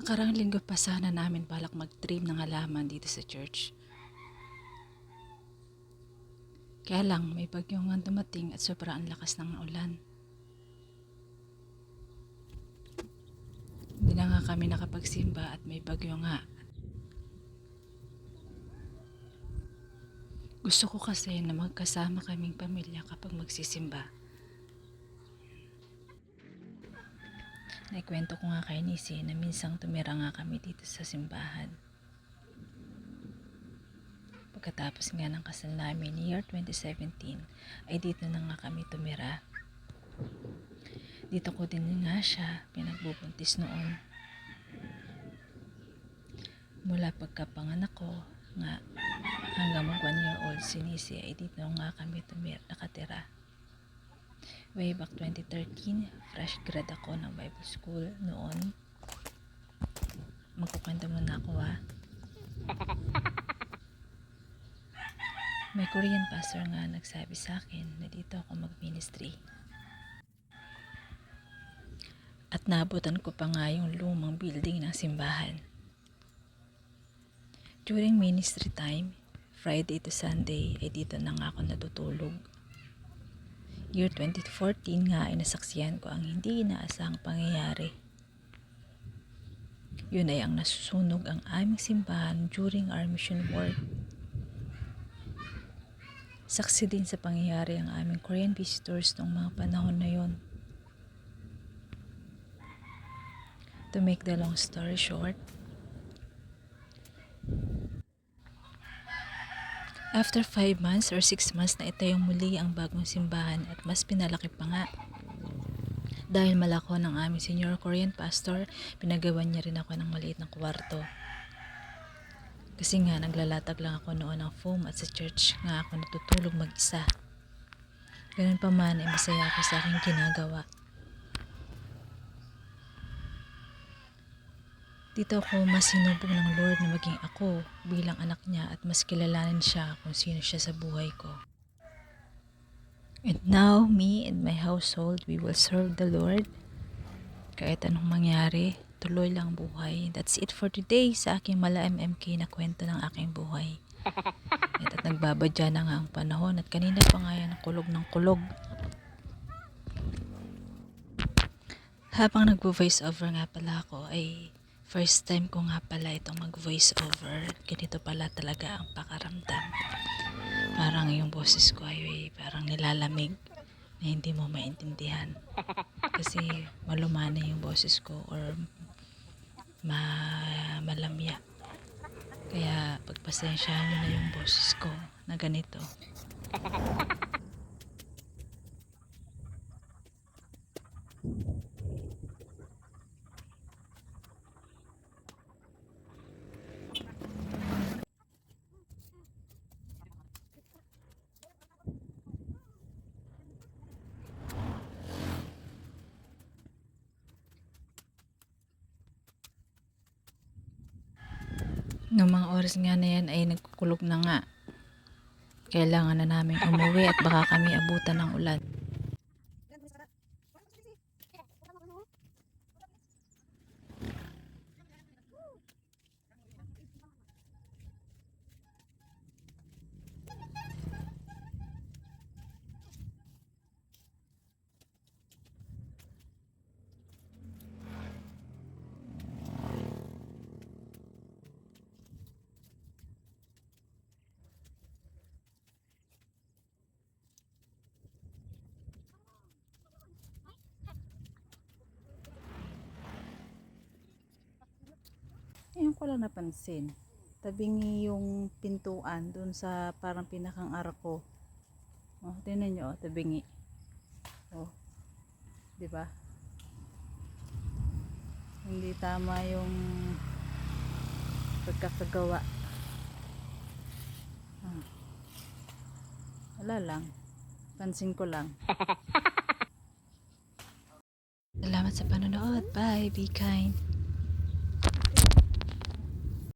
Nakarang linggo pa sana namin balak mag-trim ng halaman dito sa church. Kaya lang, may bagyo nga dumating at sobrang lakas ng ulan. Hindi na nga kami nakapagsimba at may bagyo nga. Gusto ko kasi na magkasama kaming pamilya kapag magsisimba. Naikwento ko nga kay Nisi na minsang tumira nga kami dito sa simbahan. Pagkatapos nga ng kasal namin year 2017, ay dito na nga kami tumira. Dito ko din nga siya pinagbubuntis noon. Mula pagkapanganak ko nga hanggang mag one year old si Nisi ay dito nga kami tumira, nakatira. Way back 2013, fresh grad ako ng Bible School noon. Magkukwento muna ako ah. May Korean pastor nga nagsabi sa akin na dito ako mag-ministry. At nabutan ko pa nga yung lumang building ng simbahan. During ministry time, Friday to Sunday, ay dito na nga ako natutulog. Year 2014 nga ay nasaksiyan ko ang hindi inaasahang pangyayari. Yun ay ang nasusunog ang aming simbahan during our mission work. Saksi din sa pangyayari ang aming Korean visitors noong mga panahon na yon. To make the long story short, After 5 months or 6 months na yung muli ang bagong simbahan at mas pinalaki pa nga. Dahil malako ng aming senior Korean pastor, pinagawan niya rin ako ng maliit na kwarto. Kasi nga naglalatag lang ako noon ng foam at sa church nga ako natutulog mag-isa. Ganun pa man ay masaya ako sa aking ginagawa. Dito ako mas sinubog ng Lord na maging ako bilang anak niya at mas kilalanin siya kung sino siya sa buhay ko. And now, me and my household, we will serve the Lord. Kahit anong mangyari, tuloy lang buhay. That's it for today sa aking mala MMK na kwento ng aking buhay. At, at nagbabadya na nga ang panahon at kanina pa nga yan kulog ng kulog. Habang nagvo-voice over nga pala ako ay first time ko nga pala itong mag-voice over. Ganito pala talaga ang pakaramdam. Parang yung boses ko ay parang nilalamig na hindi mo maintindihan. Kasi malumana yung boses ko or ma malamya. Kaya pagpasensyahan mo na yung boses ko na ganito. Noong mga oras nga na yan ay nagkukulog na nga. Kailangan na namin umuwi at baka kami abutan ng ulan. Ko lang napansin. Tabingi yung pintuan dun sa parang pinakang arko. Oh, tingnan nyo, oh, tabingi. Oh. 'Di ba? Hindi tama yung pagkakagawa. Ah. Wala lang. Pansin ko lang. Salamat sa panonood. Bye. Be kind.